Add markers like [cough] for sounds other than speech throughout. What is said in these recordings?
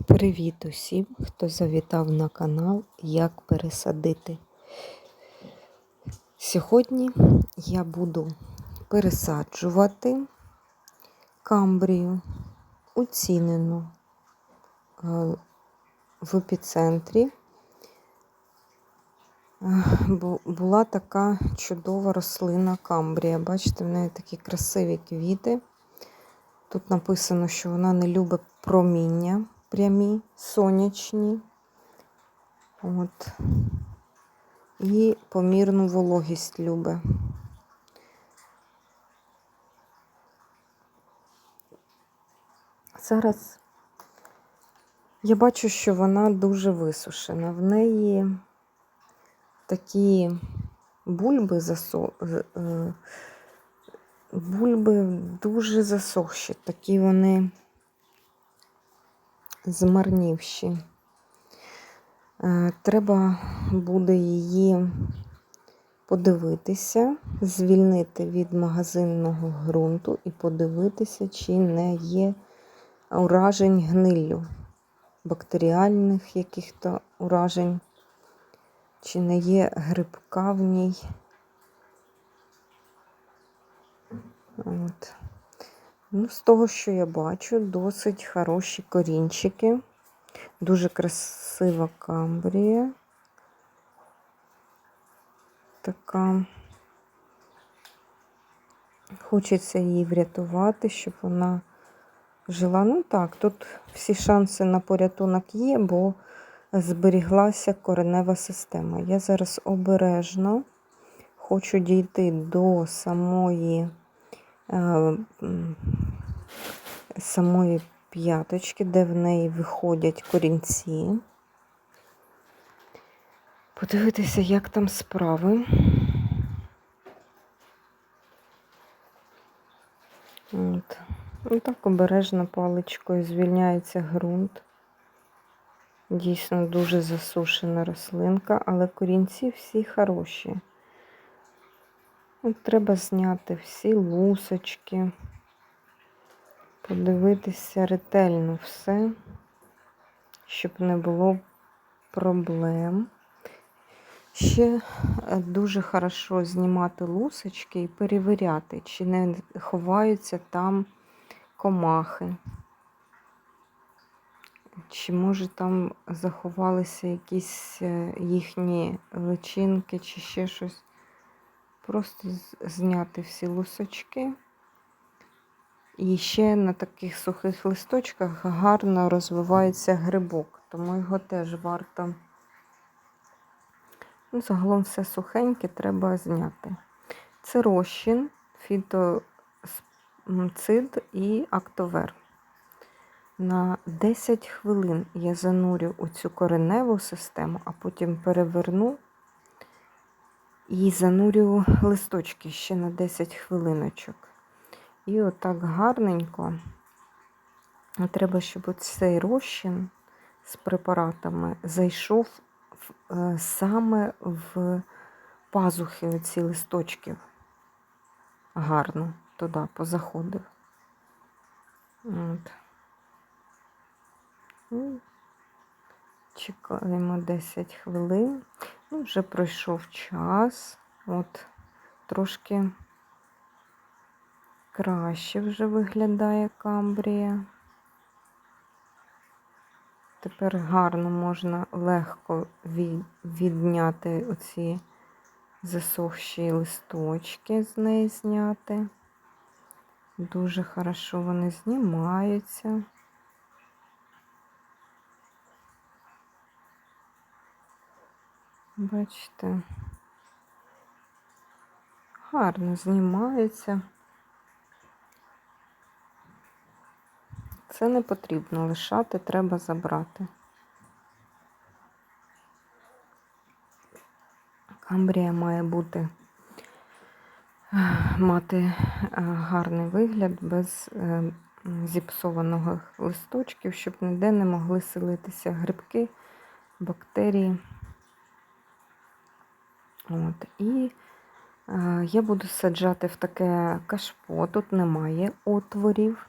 Привіт усім, хто завітав на канал Як пересадити. Сьогодні я буду пересаджувати камбрію уцінену е, в епіцентрі. Е, Була така чудова рослина камбрія. Бачите, в неї такі красиві квіти. Тут написано, що вона не любить проміння прямі, сонячні. От. І помірну вологість любить. Зараз я бачу, що вона дуже висушена. В неї такі бульби засо... е, бульби дуже засохші, такі вони змарнівші. Е, Треба буде її подивитися, звільнити від магазинного ґрунту і подивитися, чи не є уражень гниллю, бактеріальних яких-то уражень, чи не є грибка в ній. От. Ну, з того, що я бачу, досить хороші корінчики. Дуже красива камбрія. Така. Хочеться її врятувати, щоб вона жила. Ну так, тут всі шанси на порятунок є, бо зберіглася коренева система. Я зараз обережно хочу дійти до самої самої п'яточки, де в неї виходять корінці. Подивитися, як там справи. От. Ну так обережно паличкою звільняється ґрунт. Дійсно дуже засушена рослинка, але корінці всі хороші. Треба зняти всі лусочки, подивитися ретельно все, щоб не було проблем. Ще е, дуже хорошо знімати лусочки і перевіряти, чи не ховаються там комахи. Чи може там заховалися якісь е, їхні личинки чи ще щось. Просто зняти всі лусочки. І ще на таких сухих листочках гарно розвивається грибок, тому його теж варто. Ну, загалом все сухеньке треба зняти. Це розчин, фітоцид і актовер. На 10 хвилин я занурю у цю кореневу систему, а потім переверну і занурю листочки ще на 10 хвилиночок. І отак гарненько. Треба, щоб цей розчин з препаратами зайшов е, саме в пазухи оці листочків. Гарно туди позаходив. От. Чекаємо 10 хвилин. Ну, вже пройшов час. От трошки краще вже виглядає камбрія. Тепер гарно можна легко відняти оці засохші листочки з неї зняти. Дуже хорошо вони знімаються. Бачите, гарно знімаються. Це не потрібно лишати, треба забрати. Камбрія має бути мати е, гарний вигляд без е, зіпсованого листочків, щоб ніде не могли селитися грибки, бактерії. От. І е, я буду саджати в таке кашпо, тут немає отворів.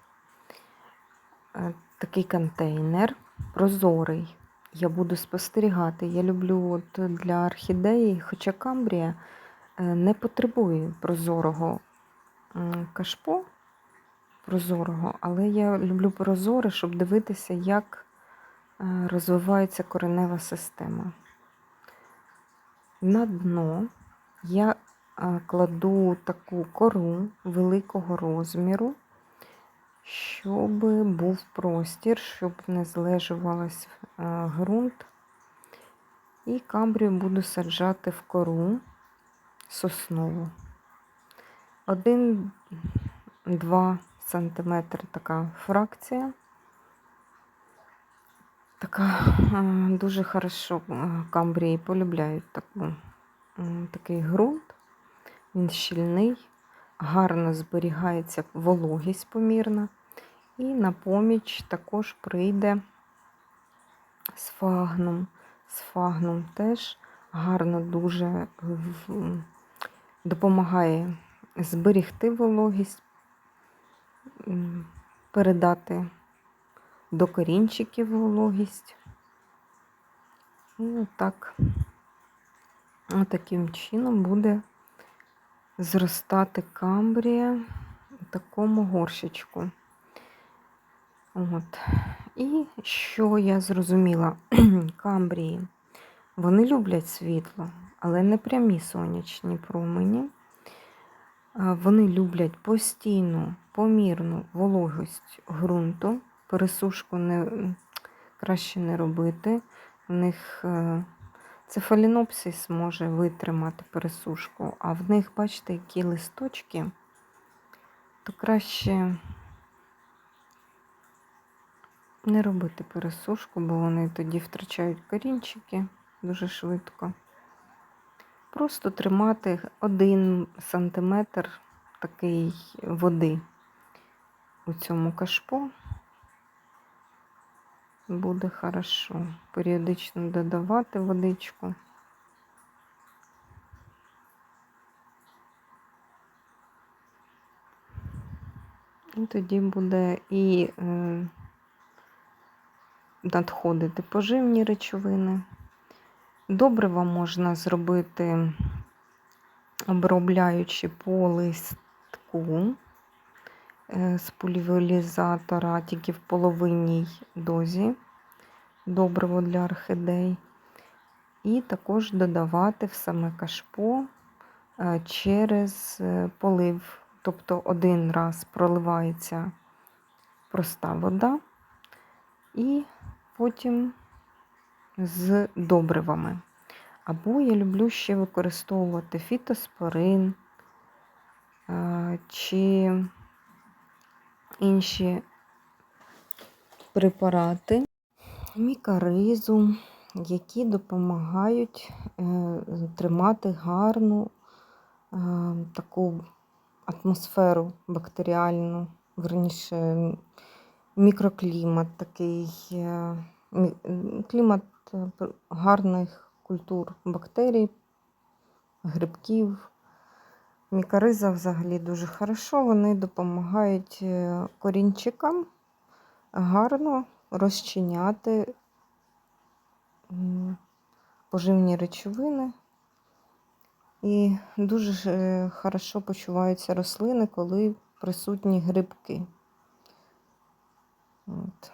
Е, такий контейнер. прозорий. Я буду спостерігати. Я люблю от для орхідеї, хоча камбрія е, не потребує прозорого кашпо, прозорого, але я люблю прозоре, щоб дивитися, як е, розвивається коренева система. На дно я кладу таку кору великого розміру, щоб був простір, щоб не злежувалась е, ґрунт. І камбрію буду саджати в кору соснову. 1-2 см така фракція. Така дуже хорошо камбрії полюбляють таку, такий ґрунт. Він щільний, гарно зберігається вологість помірна. І на поміч також прийде сфагнум. Сфагнум теж гарно дуже допомагає зберігти вологість, передати до корінчиків вологість. І так, таким чином буде зростати камбрія у такому горщичку. От. І що я зрозуміла, [clears throat] камбрії, вони люблять світло, але не прямі сонячні промені. Вони люблять постійну, помірну вологість ґрунту. Пересушку не, краще не робити. У них е, цефалінопсис може витримати пересушку, а в них, бачите, які листочки, то краще не робити пересушку, бо вони тоді втрачають корінчики дуже швидко. Просто тримати один сантиметр такий води у цьому кашпо. Буде хорошо. Періодично додавати водичку. І тоді буде і е, надходити поживні речовини. Добрива можна зробити, обробляючи по листку з полівелізатора тільки в половинній дозі добриво для орхідей. І також додавати в саме кашпо е, через е, полив. Тобто один раз проливається проста вода, і потім з добривами. Або я люблю ще використовувати фітоспорин е, чи інші препарати мікаризу, які допомагають е, тримати гарну е, таку атмосферу бактеріальну, верніше мікроклімат такий, е, клімат гарних культур бактерій, грибків. Мікориза взагалі дуже хорошо, вони допомагають е, корінчикам гарно розчиняти поживні речовини. І дуже е, хорошо почуваються рослини, коли присутні грибки. От.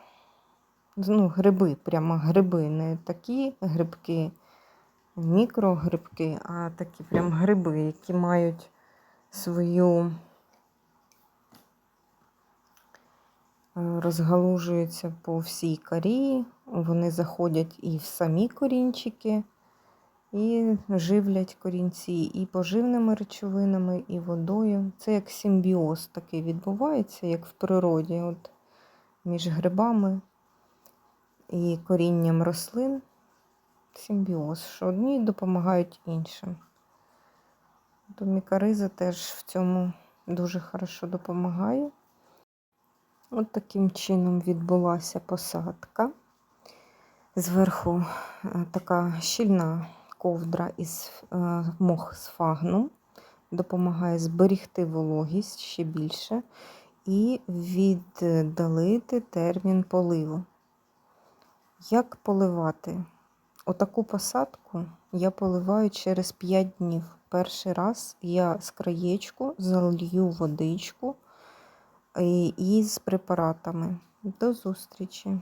Ну, гриби, прямо гриби, не такі грибки, мікрогрибки, а такі прям гриби, які мають свою е, розгалужуються по всій корі, вони заходять і в самі корінчики, і живлять корінці і поживними речовинами, і водою. Це як симбіоз такий відбувається, як в природі, от між грибами і корінням рослин. Симбіоз, що одні допомагають іншим. То мікориза теж в цьому дуже хорошо допомагає. От таким чином відбулася посадка. Зверху е, така щільна ковдра із е, мох з фагну, допомагає зберігти вологість ще більше і віддалити термін поливу. Як поливати? Отаку посадку я поливаю через 5 днів. Перший раз я з краєчку залью водичку і, і з препаратами. До зустрічі!